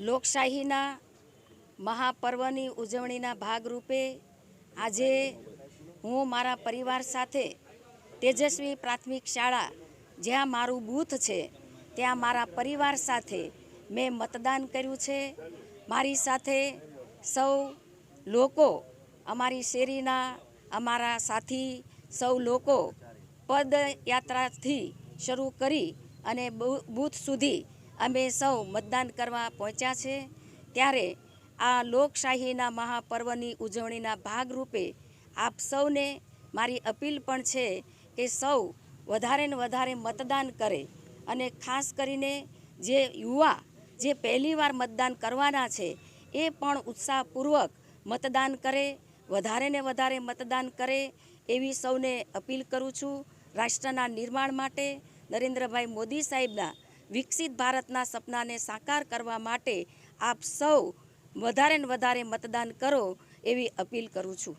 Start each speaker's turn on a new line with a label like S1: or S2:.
S1: લોકશાહીના મહાપર્વની ઉજવણીના ભાગરૂપે આજે હું મારા પરિવાર સાથે તેજસ્વી પ્રાથમિક શાળા જ્યાં મારું બૂથ છે, ત્યાં મારા પરિવાર સાથે મેં મતદાન કર્યું છે. મારી સાથે સૌ લોકો અમારી શેરીના, અમારા સાથી સૌ લોકો પદયાત્રાથી શરૂ કરી અને બૂથ સુધી અમે સૌ મતદાન કરવા પહોંચ્યા છે. ત્યારે આ લોકશાહીના મહાપર્વની ઉજવણીના ભાગરૂપે આપ સૌને મારી અપીલ પણ છે કે સૌ વધારે ને વધારે મતદાન કરે અને ખાસ કરીને જે યુવા જે પહેલીવાર મતદાન કરવાના છે, એ પણ ઉત્સાહપૂર્વક મતદાન કરે, વધારે ને વધારે મતદાન કરે એવી સૌને અપીલ કરું છું. રાષ્ટ્રના નિર્માણ માટે નરેન્દ્રભાઈ મોદી સાહેબના વિકસિત ભારતના સપનાને સાકાર કરવા માટે આપ સૌ વધારે ને વધારે મતદાન કરો એવી અપીલ કરું છું.